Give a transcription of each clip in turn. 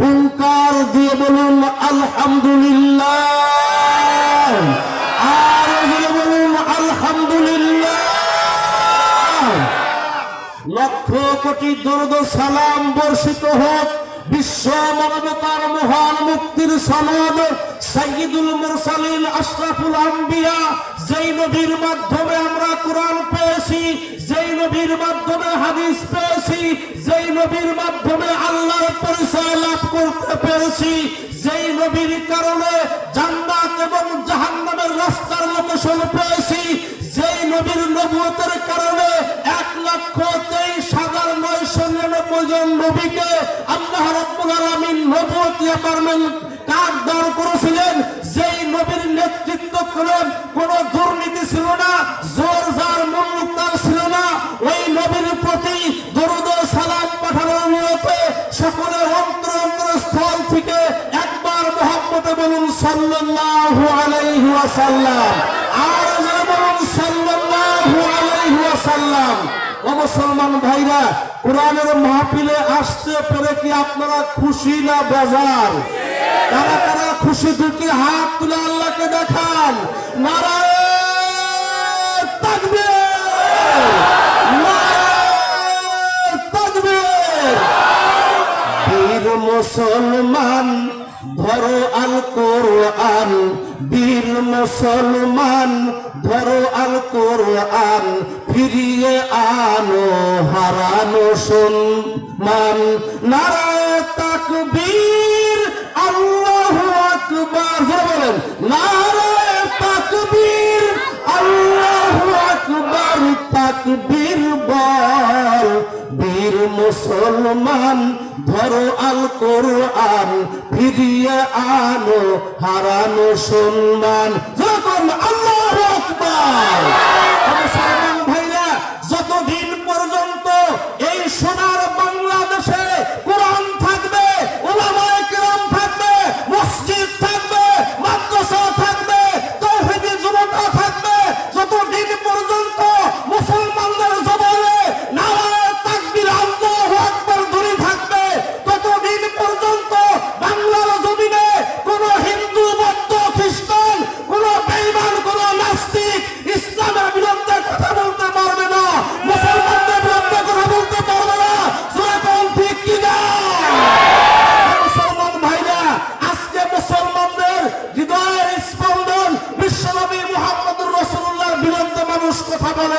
হুঙ্কার দিয়ে বলুন, আলহামদুলিল্লাহ। আর বলুন, আলহামদুলিল্লাহ। লক্ষ কোটি দরদ সালাম বর্ষিত হোক, বিশ্ব মানবতার মহান মুক্তির সনদ সাইয়্যিদুল মুরসালিন আশরাফুল আম্বিয়া, যেই নবীর মাধ্যমে আমরা কোরআন পেয়েছি, যেই নবীর মাধ্যমে হাদিস পেয়েছি, যেই নবীর মাধ্যমে লাভ করতে পেরেছি, যেই নবীর কারণে জান্নাত এবং জাহান্নামের রাস্তার লোকেশন পেয়েছি যেই নবীর নবুয়তের কারণে এক লক্ষ তেইশ হাজার নয়শো নিরানব্বই জন নবীকে আল্লাহ রব্বুল আলামিন নবুয়ত পারমেন্ট কার্ড দান করেছিলেন? সাল্লাল্লাহু আলাইহি ওয়াসাল্লাম। আর বলুন সাল্লাল্লাহু আলাইহি ওয়াসাল্লাম। ও মুসলমান ভাইরা, কোরআনের মাহফিলে আসতে পেরে কি আপনারা খুশি না বেজার? তারা তারা খুশি দুটি হাত তুলে আল্লাহকে দেখান? নারায়ণ তাকবীর নারায়ণ তাকবীর বীর মুসলমান, ধরো আল কোরআন বীর মুসলমান, ধরো আল কোরআন ফিরিয়ে আনো, হারানো সম্মান। নারায় তাকবীর, আল্লাহু আকবার। বলেন, নারায় তাকবীর, আল্লাহু আকবার। তাকবীর বল মুসলমান ধরো আল কোরআন ফিরিয়ে আনো হারানো সম্মান। যখন আল্লাহ আকবার।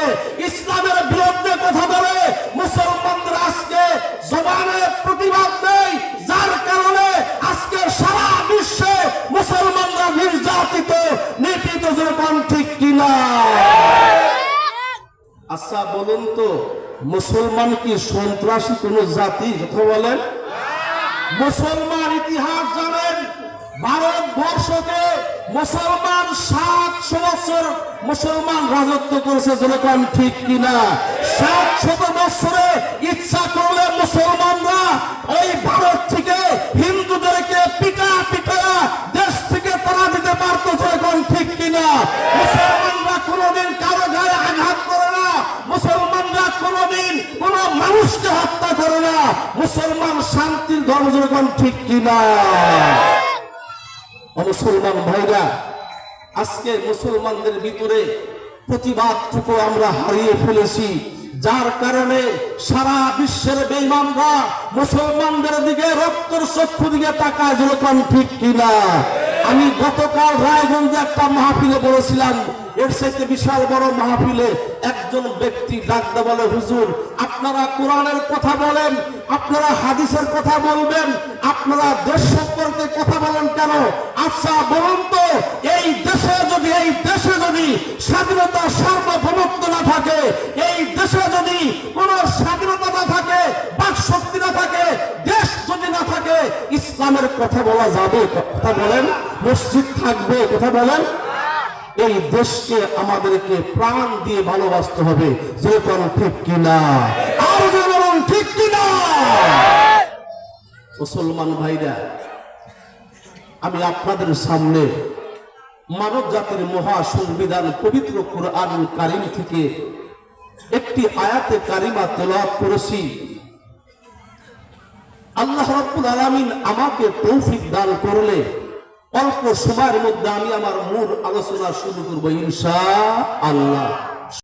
বলে, ইসলামের বিরুদ্ধে কথা বলে মুসলমানদের আজকে জবানে প্রতিবাদ নেই। যার কারণে আজকে সারা বিশ্বে মুসলমানরা নির্যাতিত, নিপীড়িত যেরকম ঠিক কিনা? আচ্ছা বলুন তো, মুসলমান কি সন্ত্রাসী কোন জাতি? কথা বলেন। মুসলমান ইতিহাস জানেন ভারতবর্ষকে মুসলমান সাতশো বছর মুসলমান রাজত্ব করেছে যেরকম ঠিক কিনা? সাতশত বছরে ইচ্ছা করলে মুসলমানরা ওই ভারত থেকে হিন্দুদেরকে পিটা পিটা দেশ থেকে তারা দিতে পারতো যেরকম ঠিক কিনা? মুসলমানরা কোনোদিন কারও গায়ে আঘাত করে না। মুসলমানরা কোনোদিন কোন মানুষকে হত্যা করে না। মুসলমান শান্তির ধর্ম যেরকম ঠিক কিনা? মুসলমান ভাইরা আজকে মুসলমানদের ভিতরে প্রতিবাদটুকু আমরা হারিয়ে ফেলেছি। যার কারণে সারা বিশ্বের বেইমানরা মুসলমানদের দিকে রক্তর চক্ষু দিকে তাকায় যেরকম ঠিক কিনা। আমি গতকাল রায়গঞ্জে একটা মাহফিলে বলেছিলাম, এর সাথে বিশাল বড় মাহফিলে একজন ব্যক্তি ডাকতে বলে, হুজুর, আপনারা কোরআনের কথা বলেন, আপনারা হাদিসের কথা বলবেন, আপনারা দেশ সম্পর্কে কথা বলেন কেন? আচ্ছা বলুন তো, এই দেশে যদি, এই দেশে যদি স্বাধীনতা সার্বভৌমত্ব না থাকে, এই দেশে যদি কোনো স্বাধীনতা না থাকে, বাক শক্তি না থাকে, দেশ যদি না থাকে, ইসলামের কথা বলা যাবে কথা বলেন, মসজিদ থাকবে, কথা বলেন। এই দেশকে আমাদেরকে প্রাণ দিয়ে ভালোবাসতে হবে, যে কোন ঠিক কিনা। আর যে বলুন ঠিক কিনা। মুসলমান ভাইরা আমি আপনাদের সামনে মানব জাতির মহা সংবিধান পবিত্র কোরআন কারিম থেকে একটি আয়াতে কারিমা তেলাওয়াত করেছি। আল্লাহ রব্বুল আলামিন আমাকে তৌফিক দান করলে অল্প সময়ের মধ্যে আমি আমার মূল আলোচনা শুরু করব ইনশা আল্লাহ